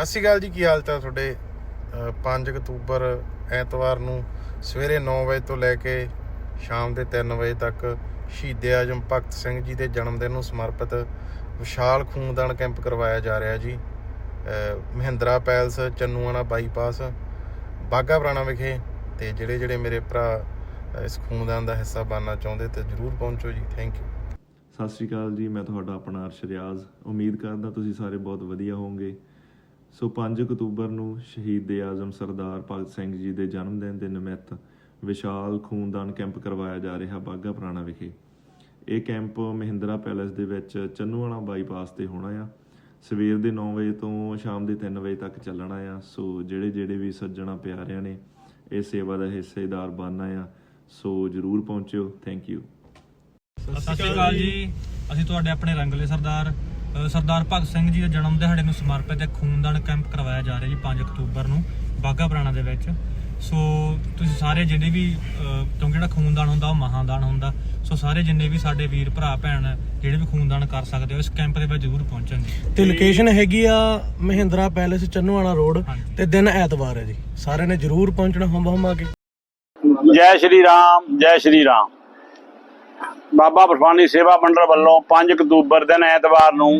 ਸਤਿ ਸ਼੍ਰੀ ਅਕਾਲ ਜੀ ਕੀ ਹਾਲ ਚਾਲ ਤੁਹਾਡੇ? ਅ, 5 ਅਕਤੂਬਰ ਐਤਵਾਰ ਨੂੰ ਸਵੇਰੇ 9 ਵਜੇ ਤੋਂ ਲੈ ਕੇ ਸ਼ਾਮ ਦੇ 3 ਵਜੇ ਤੱਕ ਸ਼ਹੀਦੇ ਆਜਮ ਭਗਤ ਸਿੰਘ ਜੀ ਦੇ ਜਨਮ ਦਿਨ ਨੂੰ ਸਮਰਪਿਤ ਵਿਸ਼ਾਲ ਖੂਨਦਾਨ ਕੈਂਪ ਕਰਵਾਇਆ ਜਾ ਰਿਹਾ ਜੀ। ਮਹਿੰਦਰਾ ਪੈਲਸ ਚੰਨੂਆਣਾ ਬਾਈਪਾਸ ਬਾਗਾ ਪੁਰਾਣਾ ਵਿਖੇ ਤੇ ਜਿਹੜੇ ਜਿਹੜੇ ਮੇਰੇ ਭਰਾ ਇਸ ਖੂਨਦਾਨ ਦਾ ਹਿੱਸਾ ਬਣਨਾ ਚਾਹੁੰਦੇ ਤੇ ਜਰੂਰ ਪਹੁੰਚੋ ਜੀ। ਥੈਂਕ ਯੂ ਸਤਿ ਸ਼੍ਰੀ ਅਕਾਲ ਜੀ ਮੈਂ ਤੁਹਾਡਾ ਆਪਣਾ ਅਰਸ਼ ਰਿਆਜ਼। ਉਮੀਦ ਕਰਦਾ ਤੁਸੀਂ ਸਾਰੇ ਬਹੁਤ ਵਧੀਆ ਹੋਵੋਗੇ। ਸੋ 5 ਅਕਤੂਬਰ ਨੂੰ ਸ਼ਹੀਦ ਆਜ਼ਮ ਸਰਦਾਰ ਭਗਤ ਸਿੰਘ ਜੀ ਦੇ ਜਨਮ ਦਿਨ ਦੇ ਨਿਮਿਤ ਵਿਸ਼ਾਲ ਖੂਨਦਾਨ ਕੈਂਪ ਕਰਵਾਇਆ ਜਾ ਰਿਹਾ ਬਾਗਾ ਪੁਰਾਣਾ ਵਿਖੇ। ਇਹ ਕੈਂਪ ਮਹਿੰਦਰਾ ਪੈਲੇਸ ਦੇ ਵਿੱਚ ਚੰਨੂਆਣਾ ਬਾਈਪਾਸ ਤੇ ਹੋਣਾ ਆ। ਸਵੇਰ ਦੇ 9 ਵਜੇ ਤੋਂ ਸ਼ਾਮ ਦੇ 3 ਵਜੇ ਤੱਕ ਚੱਲਣਾ ਆ। ਸੋ ਜਿਹੜੇ ਜਿਹੜੇ ਵੀ ਸੱਜਣਾ ਪਿਆਰਿਆਂ ਨੇ ਇਹ ਸੇਵਾ ਦਾ ਹਿੱਸੇਦਾਰ ਬਣਨਾ ਆ, ਸੋ ਜਰੂਰ ਪਹੁੰਚਿਓ। ਥੈਂਕ ਯੂ ਸਤਿ ਸ਼੍ਰੀ ਅਕਾਲ ਜੀ। ਅਸੀਂ ਤੁਹਾਡੇ ਆਪਣੇ ਰੰਗਲੇ ਸਰਦਾਰ ਸਰਦਾਰ ਭਗਤ ਸਿੰਘ ਜੀ ਦੇ ਜਨਮ ਦਿਹਾੜੇ ਨੂੰ ਸਮਰਪਿਤ ਇੱਕ ਖੂਨਦਾਨ ਕੈਂਪ ਕਰਵਾਇਆ ਜਾ ਰਿਹਾ ਜੀ 5 ਅਕਤੂਬਰ ਨੂੰ ਬਾਗਾ ਪੁਰਾਣਾ ਦੇ ਵਿੱਚ। ਸੋ ਤੁਸੀਂ ਸਾਰੇ ਜਿੰਨੇ ਵੀ ਕਿਉਂਕਿ ਜਿਹੜਾ ਖੂਨਦਾਨ ਹੁੰਦਾ ਉਹ ਮਹਾਦਾਨ ਹੁੰਦਾ। ਸੋ ਸਾਰੇ ਜਿੰਨੇ ਵੀ ਸਾਡੇ ਵੀਰ ਭਰਾ ਭੈਣ ਜਿਹੜੇ ਵੀ ਖੂਨਦਾਨ ਕਰ ਸਕਦੇ ਹੋ ਇਸ ਕੈਂਪ ਦੇ ਵਿੱਚ ਜ਼ਰੂਰ ਪਹੁੰਚਣ ਜੀ। ਤੇ ਲੋਕੇਸ਼ਨ ਹੈਗੀ ਆ ਮਹਿੰਦਰਾ ਪੈਲੇਸ ਚੰਨੂਆਣਾ ਰੋਡ। ਤੇ ਦਿਨ ਐਤਵਾਰ ਹੈ ਜੀ। ਸਾਰਿਆਂ ਨੇ ਜਰੂਰ ਪਹੁੰਚਣਾ ਹੰਬ ਹੰਬਾ ਕੇ। ਜੈ ਸ਼੍ਰੀ ਰਾਮ ਜੈ ਸ਼੍ਰੀ ਰਾਮ। ਬਾਬਾ ਬਰਫਾਨੀ ਸੇਵਾ ਮੰਡਲ ਵੱਲੋਂ 5 ਅਕਤੂਬਰ ਦਿਨ ਐਤਵਾਰ ਨੂੰ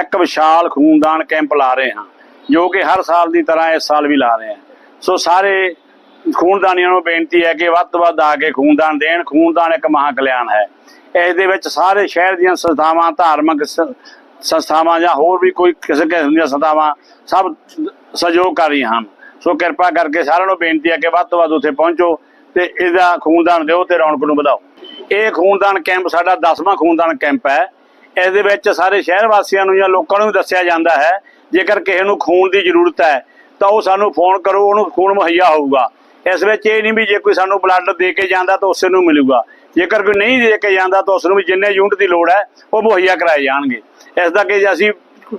ਇੱਕ ਵਿਸ਼ਾਲ ਖੂਨਦਾਨ ਕੈਂਪ ਲਾ ਰਹੇ ਹਾਂ, ਜੋ ਕਿ ਹਰ ਸਾਲ ਦੀ ਤਰ੍ਹਾਂ ਇਸ ਸਾਲ ਵੀ ਲਾ ਰਹੇ ਹਾਂ। ਸੋ ਸਾਰੇ ਖੂਨਦਾਨੀਆਂ ਨੂੰ ਬੇਨਤੀ ਹੈ ਕਿ ਵੱਧ ਤੋਂ ਵੱਧ ਆ ਕੇ ਖੂਨਦਾਨ ਦੇਣ। ਖੂਨਦਾਨ ਇੱਕ ਮਹਾ ਕਲਿਆਣ ਹੈ। ਇਸ ਦੇ ਵਿੱਚ ਸਾਰੇ ਸ਼ਹਿਰ ਦੀਆਂ ਸੰਸਥਾਵਾਂ, ਧਾਰਮਿਕ ਸੰਸਥਾਵਾਂ ਜਾਂ ਹੋਰ ਵੀ ਕੋਈ ਕਿਸੇ ਕਿਸਮ ਦੀਆਂ ਸੰਸਥਾਵਾਂ ਸਭ ਸਹਿਯੋਗ ਕਰ ਰਹੀਆਂ ਹਨ। ਸੋ ਕਿਰਪਾ ਕਰਕੇ ਸਾਰਿਆਂ ਨੂੰ ਬੇਨਤੀ ਹੈ ਕਿ ਵੱਧ ਤੋਂ ਵੱਧ ਉੱਥੇ ਪਹੁੰਚੋ ਤੇ ਇਹਦਾ ਖੂਨਦਾਨ ਦਿਓ ਤੇ ਰੌਣਕ ਨੂੰ ਵਧਾਓ। ਇਹ ਖੂਨਦਾਨ ਕੈਂਪ ਸਾਡਾ 10ਵਾਂ ਖੂਨਦਾਨ ਕੈਂਪ ਹੈ। ਇਸ ਦੇ ਵਿੱਚ ਸਾਰੇ ਸ਼ਹਿਰ ਵਾਸੀਆਂ ਨੂੰ ਜਾਂ ਲੋਕਾਂ ਨੂੰ ਵੀ ਦੱਸਿਆ ਜਾਂਦਾ ਹੈ, ਜੇਕਰ ਕਿਸੇ ਨੂੰ ਖੂਨ ਦੀ ਜ਼ਰੂਰਤ ਹੈ, ਤਾਂ ਉਹ ਸਾਨੂੰ ਫੋਨ ਕਰੋ, ਉਹਨੂੰ ਖੂਨ ਮੁਹੱਈਆ ਹੋਊਗਾ। ਇਸ ਵਿੱਚ ਇਹ ਨਹੀਂ ਵੀ ਜੇ ਕੋਈ ਸਾਨੂੰ ਬਲੱਡ ਦੇ ਕੇ ਜਾਂਦਾ ਤਾਂ ਉਸੇ ਨੂੰ ਮਿਲੂਗਾ। ਜੇਕਰ ਕੋਈ ਨਹੀਂ ਦੇ ਕੇ ਜਾਂਦਾ ਤਾਂ ਉਸ ਨੂੰ ਵੀ ਜਿੰਨੇ ਯੂਨਿਟ ਦੀ ਲੋੜ ਹੈ, ਉਹ ਮੁਹੱਈਆ ਕਰਾਏ ਜਾਣਗੇ। ਇਸ ਦਾ ਕਿ ਅਸੀਂ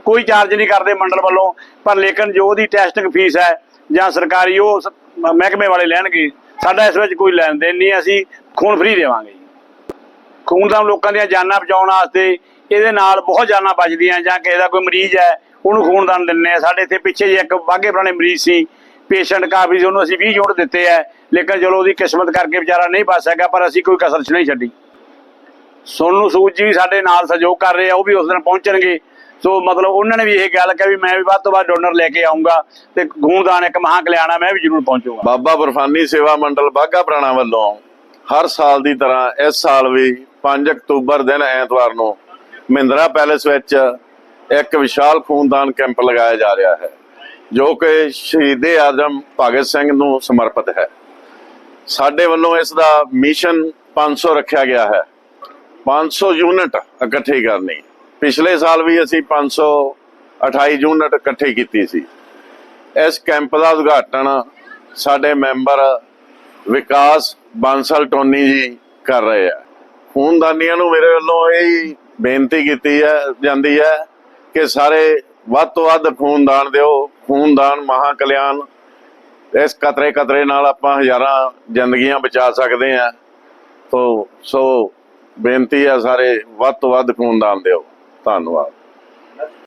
ਕੋਈ ਚਾਰਜ ਨਹੀਂ ਕਰਦੇ ਮੰਡਲ ਵੱਲੋਂ, ਪਰ ਲੇਕਿਨ ਜੋ ਉਹਦੀ ਟੈਸਟਿੰਗ ਫੀਸ ਹੈ ਜਾਂ ਸਰਕਾਰੀ ਉਹ ਮਹਿਕਮੇ ਵਾਲੇ ਲੈਣਗੇ, ਸਾਡਾ ਇਸ ਵਿੱਚ ਕੋਈ ਲੈਣ ਦੇਣ ਨਹੀਂ ਅਸੀਂ ਖੂਨ ਫ੍ਰੀ ਦੇਵਾਂਗੇ ਖੂਨਦਾਨ ਲੋਕਾਂ ਦੀਆਂ ਜਾਨਾਂ ਬਚਾਉਣ ਵਾਸਤੇ ਇਹਦੇ ਨਾਲ ਬਹੁਤ ਜਾਨਾਂ ਬਚਦੀਆਂ ਜਾਂ ਕਿਸੇ ਦਾ ਕੋਈ ਮਰੀਜ਼ ਹੈ, ਉਹਨੂੰ ਖੂਨਦਾਨ ਦਿੰਨੇ ਆ ਸਾਡੇ ਇੱਥੇ ਪਿੱਛੇ ਜੇ ਇੱਕ ਬਾਗੇ ਪੁਰਾਣੇ ਮਰੀਜ਼ ਸੀ ਪੇਸ਼ੈਂਟ ਕਾਫੀ ਸੀ, ਉਹਨੂੰ ਅਸੀਂ 20 ਯੂਨਿਟ ਦਿੱਤੇ ਆ ਲੇਕਿਨ ਚਲੋ ਉਹਦੀ ਕਿਸਮਤ ਕਰਕੇ ਵਿਚਾਰਾ ਨਹੀਂ ਬਚ ਸਕਿਆ, ਪਰ ਅਸੀਂ ਕੋਈ ਕਸਰ ਨਹੀਂ ਛੱਡੀ। ਸੋਨੂ ਸੂਦ ਜੀ ਵੀ ਸਾਡੇ ਨਾਲ ਸਹਿਯੋਗ ਕਰ ਰਹੇ ਆ ਉਹ ਵੀ ਉਸ ਦਿਨ ਪਹੁੰਚਣਗੇ। ਸੋ ਮਤਲਬ ਉਹਨਾਂ ਨੇ ਵੀ ਇਹ ਗੱਲ ਕਹੀ ਵੀ ਮੈਂ ਵੀ ਵੱਧ ਤੋਂ ਵੱਧ ਡੋਨਰ ਲੈ ਕੇ ਆਉਂਗਾ ਤੇ ਖੂਨਦਾਨ ਇੱਕ ਮਹਾਂ ਕਲਿਆਣਾ ਮੈਂ ਵੀ ਜ਼ਰੂਰ ਪਹੁੰਚੂਗਾ। ਬਾਬਾ ਬਰਫਾਨੀ ਸੇਵਾ ਮੰਡਲ ਬਾਗਾ ਪ੍ਰਾਣਾ ਵੱਲੋਂ ਹਰ ਸਾਲ ਦੀ ਤਰ੍ਹਾਂ ਇਸ ਸਾਲ ਵੀ 5 ਅਕਤੂਬਰ ਦਿਨ ਐਤਵਾਰ ਨੂੰ ਮਹਿੰਦਰਾ ਪੈਲੇਸ ਵਿੱਚ ਇੱਕ ਵਿਸ਼ਾਲ ਖੂਨਦਾਨ ਕੈਂਪ ਲਗਾਇਆ ਜਾ ਰਿਹਾ ਹੈ, ਜੋ ਕਿ ਸ਼ਹੀਦੇ ਆਜ਼ਮ ਭਗਤ ਸਿੰਘ ਨੂੰ ਸਮਰਪਿਤ ਹੈ। ਸਾਡੇ ਵੱਲੋਂ ਇਸ ਦਾ ਮਿਸ਼ਨ 500 ਰੱਖਿਆ ਗਿਆ ਹੈ। 500 ਯੂਨਿਟ ਇਕੱਠੀ ਕਰਨੀ। ਪਿਛਲੇ ਸਾਲ ਵੀ ਅਸੀਂ 528 ਯੂਨਿਟ ਇਕੱਠੀ ਕੀਤੀ ਸੀ। ਇਸ ਕੈਂਪ ਦਾ ਉਦਘਾਟਨ ਸਾਡੇ ਮੈਂਬਰ ਵਿਕਾਸ ਬਾਂਸਲ ਟੋਨੀ ਜੀ ਕਰ ਰਹੇ ਆ। ਖੂਨਦਾਨੀਆਂ ਨੂੰ ਮੇਰੇ ਵੱਲੋਂ ਇਹ ਬੇਨਤੀ ਕੀਤੀ ਹੈ, ਜਾਂਦੀ ਹੈ ਕਿ ਸਾਰੇ ਵੱਧ ਤੋਂ ਵੱਧ ਖੂਨਦਾਨ ਦਿਓ। ਖੂਨਦਾਨ ਮਹਾ ਕਲਿਆਣ ਇਸ ਕਤਰੇ ਕਤਰੇ ਨਾਲ ਆਪਾਂ ਹਜ਼ਾਰਾਂ ਜ਼ਿੰਦਗੀਆਂ ਬਚਾ ਸਕਦੇ ਆ ਤੋ, ਸੋ ਬੇਨਤੀ ਹੈ ਸਾਰੇ ਵੱਧ ਤੋਂ ਵੱਧ ਖੂਨਦਾਨ ਦਿਓ। ਧੰਨਵਾਦ।